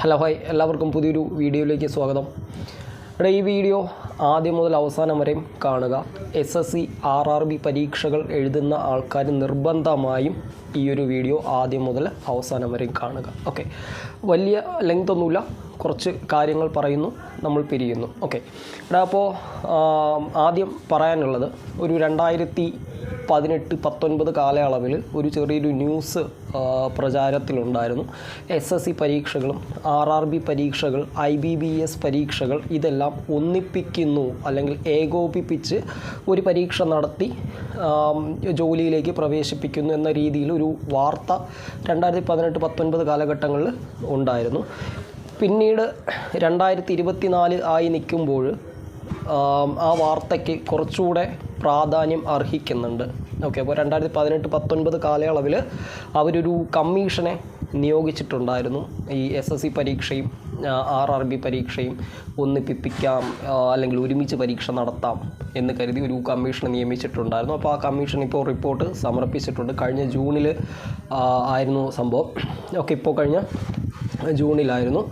Hello hi. എല്ലാവർക്കും പുതിയൊരു വീഡിയോയിലേക്ക് സ്വാഗതം. ഇവിടെ ഈ വീഡിയോ ആദ്യം മുതൽ അവസാനം വരെയും കാണുക. S S C R R B പരീക്ഷകൾ എഴുതുന്ന ആൾക്കാർ നിർബന്ധമായും ഈ ഒരു വീഡിയോ ആദ്യം മുതൽ അവസാനം വരെയും കാണുക. ഓക്കെ വലിയ ലെങ്ത് ഒന്നുമില്ല. കുറച്ച് കാര്യങ്ങൾ പറയുന്നു നമ്മൾ പിരിയുന്നു. ഓക്കെ ഇവിടെ അപ്പോൾ ആദ്യം പറയാനുള്ളത് ഒരു രണ്ടായിരത്തി പതിനെട്ട് പത്തൊൻപത് കാലയളവിൽ ഒരു ചെറിയൊരു ന്യൂസ് പ്രചാരത്തിലുണ്ടായിരുന്നു. എസ് എസ് സി പരീക്ഷകളും ആർ ആർ ബി പരീക്ഷകൾ ഐ ബി ബി എസ് പരീക്ഷകൾ ഇതെല്ലാം ഒന്നിപ്പിക്കുന്നു അല്ലെങ്കിൽ ഏകോപിപ്പിച്ച് ഒരു പരീക്ഷ നടത്തി ജോലിയിലേക്ക് പ്രവേശിപ്പിക്കുന്നു എന്ന രീതിയിൽ ഒരു വാർത്ത രണ്ടായിരത്തി പതിനെട്ട് പത്തൊൻപത് കാലഘട്ടങ്ങളിൽ ഉണ്ടായിരുന്നു. പിന്നീട് രണ്ടായിരത്തി ഇരുപത്തി നാല് ആയി നിൽക്കുമ്പോൾ ആ വാർത്തയ്ക്ക് കുറച്ചുകൂടെ പ്രാധാന്യം അർഹിക്കുന്നുണ്ട്. ഓക്കെ അപ്പോൾ രണ്ടായിരത്തി പതിനെട്ട് പത്തൊൻപത് കാലയളവിൽ അവരൊരു കമ്മീഷനെ നിയോഗിച്ചിട്ടുണ്ടായിരുന്നു. ഈ എസ് എസ് സി പരീക്ഷയും ആർ ആർ ബി പരീക്ഷയും ഒന്നിപ്പിപ്പിക്കാം അല്ലെങ്കിൽ ഒരുമിച്ച് പരീക്ഷ നടത്താം എന്ന് കരുതി ഒരു കമ്മീഷനെ നിയമിച്ചിട്ടുണ്ടായിരുന്നു. അപ്പോൾ ആ കമ്മീഷൻ ഇപ്പോൾ റിപ്പോർട്ട് സമർപ്പിച്ചിട്ടുണ്ട്. കഴിഞ്ഞ ജൂണിൽ ആയിരുന്നു സംഭവം. ഓക്കെ ഇപ്പോൾ കഴിഞ്ഞ ജൂണിലായിരുന്നു.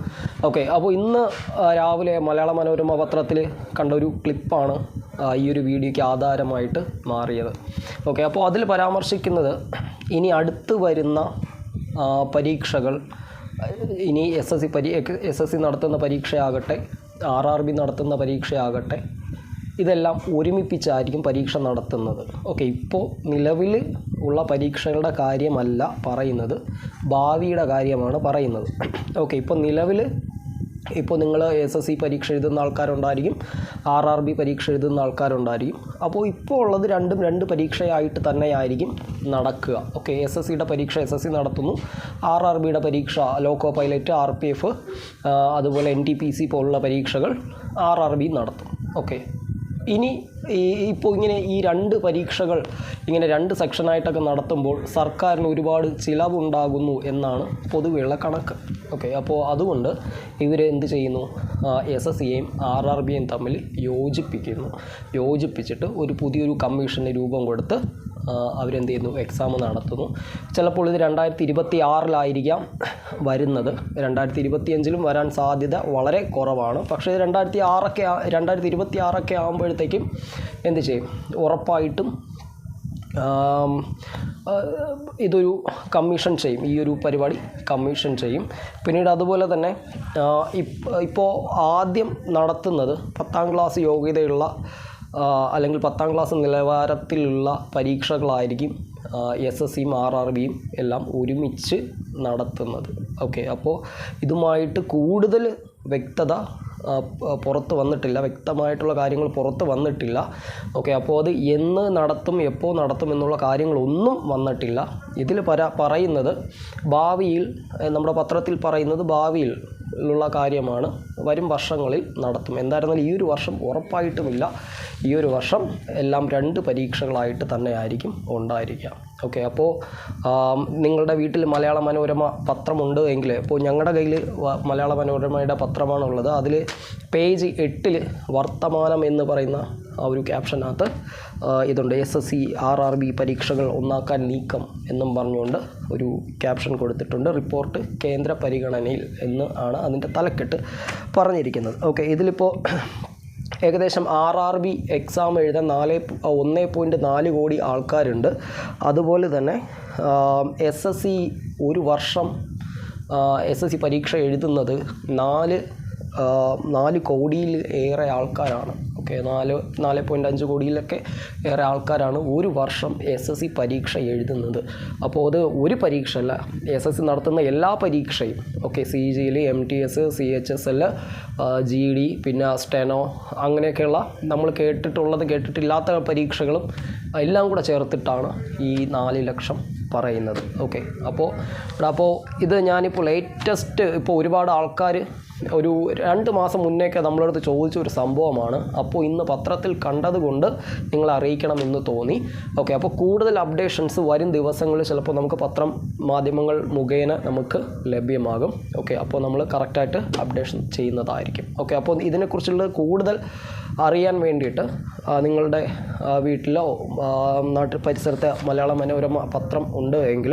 ഓക്കെ അപ്പോൾ ഇന്ന് രാവിലെ മലയാള മനോരമ പത്രത്തിൽ കണ്ട ഒരു ക്ലിപ്പാണ് ഈ ഒരു വീഡിയോയ്ക്ക് ആധാരമായിട്ട് മാറിയത്. ഓക്കെ അപ്പോൾ അതിൽ പരാമർശിക്കുന്നത് ഇനി അടുത്ത് വരുന്ന പരീക്ഷകൾ ഇനി എസ് എസ് സി പരീ എസ് എസ് സി നടത്തുന്ന പരീക്ഷയാകട്ടെ ആർ ആർ ബി നടത്തുന്ന പരീക്ഷയാകട്ടെ ഇതെല്ലാം ഒരുമിപ്പിച്ചായിരിക്കും പരീക്ഷ നടത്തുന്നത്. ഓക്കെ ഇപ്പോൾ നിലവിൽ ഉള്ള പരീക്ഷകളുടെ കാര്യമല്ല പറയുന്നത്. ഭാവിയുടെ കാര്യമാണ് പറയുന്നത്. ഓക്കെ ഇപ്പോൾ നിലവിൽ ഇപ്പോൾ നിങ്ങൾ എസ് എസ് സി പരീക്ഷ എഴുതുന്ന ആൾക്കാരുണ്ടായിരിക്കും ആർ ആർ ബി പരീക്ഷ എഴുതുന്ന ആൾക്കാരുണ്ടായിരിക്കും. അപ്പോൾ ഇപ്പോൾ ഉള്ളത് രണ്ടും രണ്ട് പരീക്ഷയായിട്ട് തന്നെയായിരിക്കും നടക്കുക. ഓക്കെ എസ് എസ് സിയുടെ പരീക്ഷ എസ് എസ് സി നടത്തുന്നു. ആർ ആർ ബിയുടെ പരീക്ഷ loco pilot R P F അതുപോലെ എൻ ടി പി സി പോലുള്ള പരീക്ഷകൾ ആർ ആർ ബി നടത്തും. ഓക്കെ ഇനി ഇപ്പോൾ ഇങ്ങനെ ഈ രണ്ട് പരീക്ഷകൾ ഇങ്ങനെ രണ്ട് സെക്ഷനായിട്ടൊക്കെ നടത്തുമ്പോൾ സർക്കാരിന് ഒരുപാട് ചിലവുണ്ടാകുന്നു എന്നാണ് പൊതുവെയുള്ള കണക്ക്. ഓക്കെ അപ്പോൾ അതുകൊണ്ട് ഇവർ എന്ത് ചെയ്യുന്നു? എസ് എസ് സിയെയും ആർ ആർ ബിയെയും തമ്മിൽ യോജിപ്പിക്കുന്നു. യോജിപ്പിച്ചിട്ട് ഒരു പുതിയൊരു കമ്മീഷന് രൂപം കൊടുത്ത് അവരെന്ത് ചെയ്യുന്നു എക്സാം നടത്തുന്നു. ചിലപ്പോൾ ഇത് രണ്ടായിരത്തി ഇരുപത്തി ആറിലായിരിക്കാം വരുന്നത്. രണ്ടായിരത്തി ഇരുപത്തിയഞ്ചിലും വരാൻ സാധ്യത വളരെ കുറവാണ്. പക്ഷേ രണ്ടായിരത്തി ആറൊക്കെ രണ്ടായിരത്തി ഇരുപത്തി ആറൊക്കെ ആകുമ്പോഴത്തേക്കും എന്ത് ചെയ്യും? ഉറപ്പായിട്ടും ഇതൊരു കമ്മീഷൻ ചെയ്യും. ഈ ഒരു പരിപാടി കമ്മീഷൻ ചെയ്യും. പിന്നീട് അതുപോലെ തന്നെ ഇപ്പോൾ ആദ്യം നടത്തുന്നത് പത്താം ക്ലാസ് യോഗ്യതയുള്ള അല്ലെങ്കിൽ പത്താം ക്ലാസ് നിലവാരത്തിലുള്ള പരീക്ഷകളായിരിക്കും എസ് എസ് സിയും ആർ ആർ ബിയും എല്ലാം ഒരുമിച്ച് നടത്തുന്നത്. ഓക്കെ അപ്പോൾ ഇതുമായിട്ട് കൂടുതൽ വ്യക്തത പുറത്ത് വന്നിട്ടില്ല. വ്യക്തമായിട്ടുള്ള കാര്യങ്ങൾ പുറത്ത് വന്നിട്ടില്ല. ഓക്കെ അപ്പോൾ അത് എന്ന് നടത്തും എപ്പോൾ നടത്തും എന്നുള്ള കാര്യങ്ങളൊന്നും വന്നിട്ടില്ല. ഇതിൽ പര പറയുന്നത് ഭാവിയിൽ നമ്മുടെ പത്രത്തിൽ പറയുന്നത് ഭാവിയിൽ ഉള്ള കാര്യമാണ് വരും വർഷങ്ങളിൽ നടത്തും. എന്തായിരുന്നാലും ഈ ഒരു വർഷം ഉറപ്പായിട്ടുമില്ല. ഈ ഒരു വർഷം എല്ലാം രണ്ട് പരീക്ഷകളായിട്ട് തന്നെ ആയിരിക്കും ഉണ്ടായിരിക്കുക. ഓക്കെ അപ്പോൾ നിങ്ങളുടെ വീട്ടിൽ മലയാള മനോരമ പത്രമുണ്ട് എങ്കിൽ ഇപ്പോൾ ഞങ്ങളുടെ കയ്യിൽ മലയാള മനോരമയുടെ പത്രമാണുള്ളത്. അതിൽ പേജ് എട്ടിൽ വർത്തമാനം എന്ന് പറയുന്ന ആ ഒരു ക്യാപ്ഷനകത്ത് ഇതുണ്ട് S S C R R B പരീക്ഷകൾ ഒന്നാക്കാൻ നീക്കം എന്നും പറഞ്ഞുകൊണ്ട് ഒരു ക്യാപ്ഷൻ കൊടുത്തിട്ടുണ്ട്. റിപ്പോർട്ട് കേന്ദ്ര പരിഗണനയിൽ എന്ന് ആണ് അതിന്റെ തലക്കെട്ട് പറഞ്ഞിരിക്കുന്നത്. ഓക്കെ ഇതിലിപ്പോൾ ഏകദേശം ആർ ആർ ബി എക്സാം എഴുതാൻ നാല് ഒന്ന് പോയിന്റ് നാല് കോടി ആൾക്കാരുണ്ട്. അതുപോലെ തന്നെ എസ് എസ് സി ഒരു വർഷം എസ് എസ് സി പരീക്ഷ എഴുതുന്നത് നാല് നാല് കോടിയിൽ ഏറെ ആൾക്കാരാണ്. ഓക്കെ നാല് നാല് പോയിന്റ് അഞ്ച് കോടിയിലൊക്കെ ഏറെ ആൾക്കാരാണ് ഒരു വർഷം എസ് എസ് സി പരീക്ഷ എഴുതുന്നത്. അപ്പോൾ അത് ഒരു പരീക്ഷ അല്ല എസ് എസ് സി നടത്തുന്ന എല്ലാ പരീക്ഷയും ഓക്കെ സി ജിയിൽ M T S C H S L G D പിന്നെ സ്റ്റെനോ അങ്ങനെയൊക്കെയുള്ള നമ്മൾ കേട്ടിട്ടുള്ളത് കേട്ടിട്ടില്ലാത്ത പരീക്ഷകളും എല്ലാം കൂടെ ചേർത്തിട്ടാണ് ഈ നാല് ലക്ഷം പറയുന്നത്. ഓക്കെ അപ്പോൾ അപ്പോൾ ഇത് ഞാനിപ്പോൾ ലേറ്റസ്റ്റ് ഇപ്പോൾ ഒരുപാട് ആൾക്കാർ ഒരു രണ്ട് മാസം മുന്നേക്കെ നമ്മളടുത്ത് ചോദിച്ച ഒരു സംഭവമാണ്. അപ്പോൾ ഇന്ന് പത്രത്തിൽ കണ്ടതുകൊണ്ട് നിങ്ങൾ അറിയിക്കണം എന്ന് തോന്നി. ഓക്കെ അപ്പോൾ കൂടുതൽ അപ്ഡേഷൻസ് വരും ദിവസങ്ങളിൽ ചിലപ്പോൾ നമുക്ക് പത്രം മാധ്യമങ്ങൾ മുഖേന നമുക്ക് ലഭ്യമാകും. ഓക്കെ അപ്പോൾ നമ്മൾ കറക്റ്റായിട്ട് അപ്ഡേഷൻ ചെയ്യുന്നതായിരിക്കും. ഓക്കെ അപ്പോൾ ഇതിനെക്കുറിച്ചുള്ള കൂടുതൽ അറിയാൻ വേണ്ടിയിട്ട് നിങ്ങളുടെ വീട്ടിലോ നാട്ടിൽ പരിസരത്തെ മലയാള മനോരമ പത്രം ഉണ്ട് എങ്കിൽ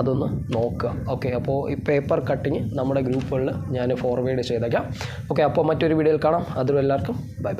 അതൊന്ന് നോക്കുക. ഓക്കെ അപ്പോൾ ഈ പേപ്പർ കട്ടിങ് നമ്മുടെ ഗ്രൂപ്പുകളിൽ ഞാൻ ഫോർവേഡ് ചെയ്തേക്കാം. ഓക്കെ അപ്പോൾ മറ്റൊരു വീഡിയോയിൽ കാണാം. അതും എല്ലാവർക്കും ബൈ ബൈ.